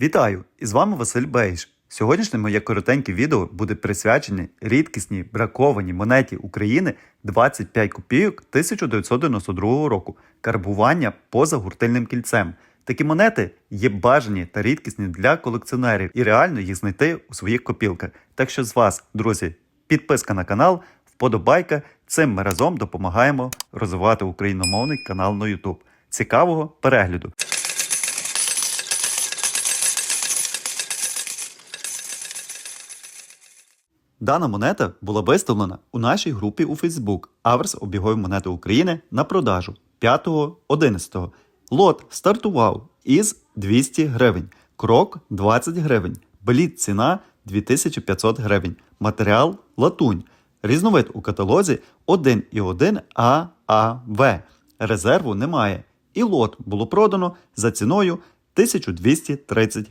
Вітаю! І з вами Василь Бейш. Сьогоднішнє моє коротеньке відео буде присвячене рідкісній бракованій монеті України 25 копійок 1992 року карбування поза гуртильним кільцем. Такі монети є бажані та рідкісні для колекціонерів, і реально їх знайти у своїх копілках. Так що з вас, друзі, підписка на канал, вподобайка. Цим ми разом допомагаємо розвивати україномовний канал на YouTube. Цікавого перегляду! Дана монета була виставлена у нашій групі у Facebook Аверс обігові монети України на продажу 5.11. Лот стартував із 200 гривень, крок 20 гривень, беліт ціна 2500 гривень, матеріал латунь. Різновид у каталозі 1,1 ААВ. Резерву немає. І лот було продано за ціною 1230